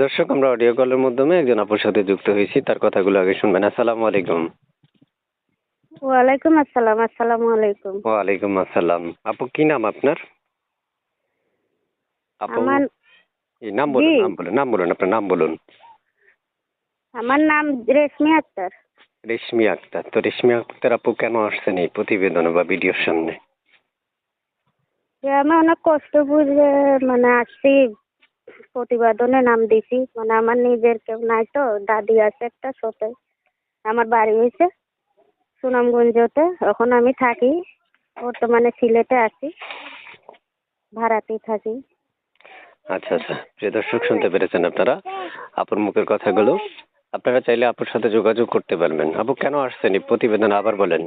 দর্শক আমরা অডিও কলের মাধ্যমে একজন আপুর সাথে যুক্ত হয়েছি। তার কথাগুলো আগে শুনবেন। আসসালামু আলাইকুম। ওয়ালাইকুম আসসালাম। আসসালামু আলাইকুম। ওয়ালাইকুম আসসালাম। আপু কি নাম আপনার? আপু আমার নাম বলুন জি। নাম বলুন নাম বলুন আপনার নাম বলুন। আমার নাম রেশমি আক্তার। রেশমি আক্তার। তো রেশমি আক্তার আপু কেন আসছেন এই প্রতিবেদন বা ভিডিওর সামনে? যে আমি অনেক কষ্ট বুঝে মানে আসছি। প্রতিবেদনে নাম দিছি। মানে আমার নিজের কেউ নাই তো দাদি আছে একটা সাথে আমার বাড়ি হয়েছে সুনামগঞ্জতে এখন আমি থাকি। বর্তমানে সিলেটে আছি ভাড়াতেই থাকি। আচ্ছা আচ্ছা। প্রিয় দর্শক শুনতে পেরেছেন আপনারা? আপুর মুখের কথাগুলো। আপনারা চাইলে আপুর সাথে যোগাযোগ করতে পারবেন। আপু কেন আসছেন? এই প্রতিবেদন আবার বলেন।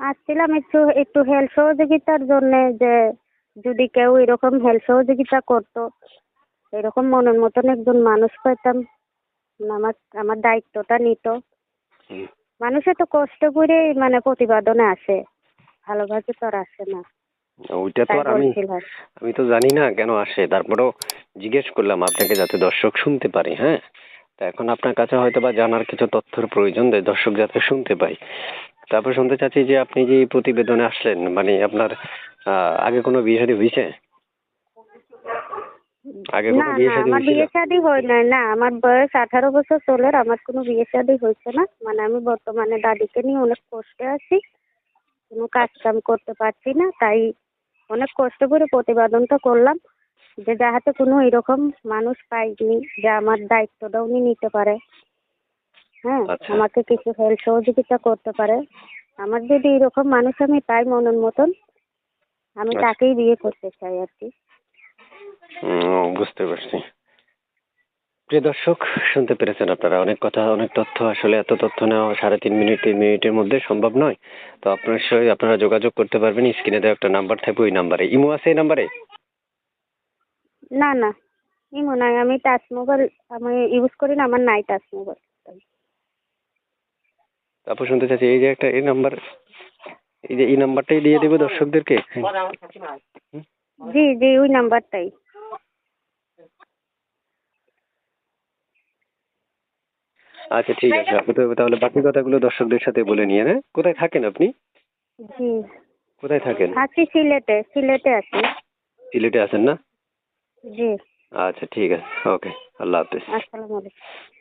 আসছিলাম একটু একটু হেল্প সহযোগিতার জন্য যে যদি কেউ এরকম হেল্প সহযোগিতা করতো এরকম মনের মতন একজন মানুষ পেতাম আমার আমার দায়িত্বটা নিত। মানুষে তো কষ্ট করে মানে প্রতিবেদনে আসে। ভালোভাবে তো আর আসে না। ওইটা তো আর আমি আমি তো জানি না কেন আসে। তারপরেও জিজ্ঞেস করলাম আপনাকে যাতে দর্শক শুনতে পারে হ্যাঁ? তা এখন আপনার কাছে হয়তো বা জানার কিছু তথ্যের প্রয়োজন দেয় দর্শক যাতে শুনতে পায়। তারপর শুনতে চাচ্ছি যে আপনি যে প্রতিবেদনে আসলেন মানে আপনার আগে কোনো বিয়ে শাদী হয়েছে? আগে না কোনো বিয়ে না শাদী আমার হয়েছিল? বিয়ে শাদী হয় নাই না আমার বয়স আঠারো বছর চলে আমার কোনো বিয়ে শাদী হয়েছে না। মানে আমি বর্তমানে দাদিকে নিয়ে অনেক কষ্টে আছি কোনো কাজ কাম করতে পারছি না তাই অনেক কষ্ট করে প্রতিবেদনটা করলাম যে যাহাতে কোনো এরকম মানুষ পাইনি যে আমার দায়িত্বটা উনি নিতে পারে। হ্যাঁ আচ্ছা। আমাকে কিছু হেল্প সহযোগিতা করতে পারে। আমার যদি এরকম মানুষ আমি পাই মনের মতন আমি আচ্ছা। তাকেই বিয়ে করতে চাই আর কি। হুম, বুঝতে পারছি। প্রিয় দর্শক শুনতে পেরেছেন আপনারা অনেক কথা অনেক তথ্য। আসলে এত তথ্য নেওয়া সাড়ে তিন মিনিট তিন মিনিটের মধ্যে সম্ভব নয়। তো আপনার সঙ্গে আপনারা যোগাযোগ করতে পারবেন। স্ক্রিনে দেওয়া একটা নাম্বার থাকবে ওই নাম্বারে। ইমো আছে এই নাম্বারে? না না। ইমো নাই। আমি টাচ মোবাইল আমি ইউজ করি না আমার নাই টাচ মোবাইল। তারপর শুনতে চাচ্ছি এই যে একটা এই নাম্বার এই যে এই নাম্বারটাই দিয়ে দেবো দর্শকদেরকে? জি জি ওই নাম্বারটাই। আচ্ছা ঠিক আছে। আপনি তো তাহলে বাকি কথাগুলো দর্শকদের সাথে বলে নিয়ে হ্যাঁ? কোথায় থাকেন আপনি? জি। কোথায় থাকেন? আছি সিলেটে সিলেটে আছি। সিলেটে আছেন না? জি। আচ্ছা ঠিক আছে। ওকে আল্লাহ হাফিজ। আসসালামু আলাইকুম।